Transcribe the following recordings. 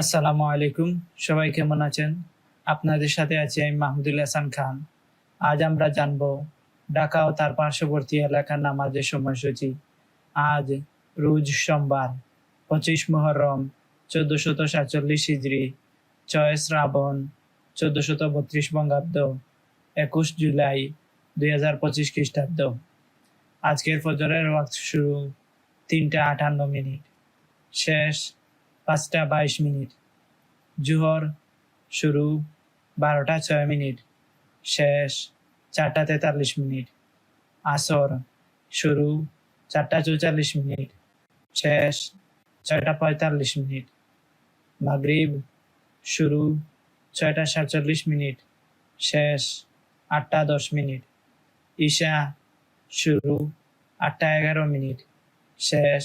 আসসালামু আলাইকুম। সবাই কেমন আছেন? আপনাদের সাথে আছি আমি মাহমুদুল হাসান খান। আজ আমরা জানব ঢাকা ও তার পার্শ্ববর্তী এলাকার নামাজের সময়সূচি। আজ রোজ সোমবার, পঁচিশ মহরম চোদ্দশত সাতচল্লিশ হিজড়ি ছয় শ্রাবণ, চোদ্দশত বত্রিশ বঙ্গাব্দ, একুশ জুলাই দুই হাজার পঁচিশ খ্রিস্টাব্দ। আজকের ফজরের ওয়াক্ত শুরু তিনটা আটান্ন মিনিট। শেষ পাঁচটা বাইশ মিনিট। জুহর শুরু বারোটা ছয় মিনিট, শেষ চারটা তেতাল্লিশ মিনিট, আসর শুরু চারটা চৌচল্লিশ মিনিট, শেষ ছয়টা পঁয়তাল্লিশ মিনিট, মাগরিব শুরু ছয়টা সাতচল্লিশ মিনিট, শেষ আটটা দশ মিনিট, ঈশা শুরু আটটা এগারো মিনিট, শেষ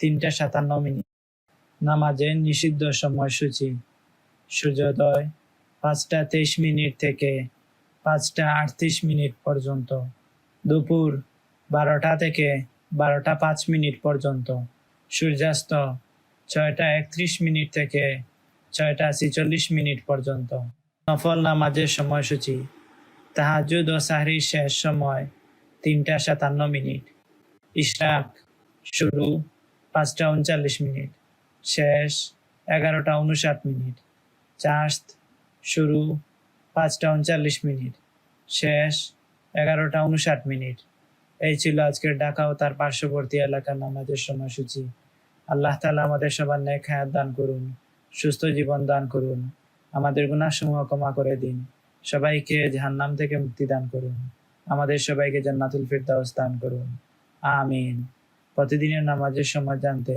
তিনটা সাতান্ন মিনিট। নামাজের নিষিদ্ধ সময়সূচি। সূর্যোদয় পাঁচটা তেইশ মিনিট থেকে পাঁচটা আটত্রিশ মিনিট পর্যন্ত। দুপুর বারোটা থেকে বারোটা পাঁচ মিনিট পর্যন্ত। সূর্যাস্ত ছয়টা একত্রিশ মিনিট থেকে ছয়টা ছিচল্লিশ মিনিট পর্যন্ত। নফল নামাজের সময়সূচি। তাহাজুদ ও সাহরির শেষ সময় তিনটা সাতান্ন মিনিট। ইশরাক শুরু পাঁচটা উনচল্লিশ মিনিট। শেষ এগারোটা উনষাট মিনিট। চার্জ শুরু পাঁচটা উনচল্লিশ মিনিট। শেষ এগারোটা উনষাট মিনিট। এই ছিল আজকের ঢাকা ও তার পার্শ্ববর্তী এলাকার নামাজের সময়সূচি। আল্লাহ তালা আমাদের সবার নেক হায়াত দান করুন, সুস্থ জীবন দান করুন, আমাদের গুণাসমূহ ক্ষমা করে দিন। সবাইকে জাহান্নাম থেকে মুক্তি দান করুন, আমাদের সবাইকে জান্নাতুল ফিরদাউস দান করুন। আমিন। প্রতিদিনের নামাজের সময় জানতে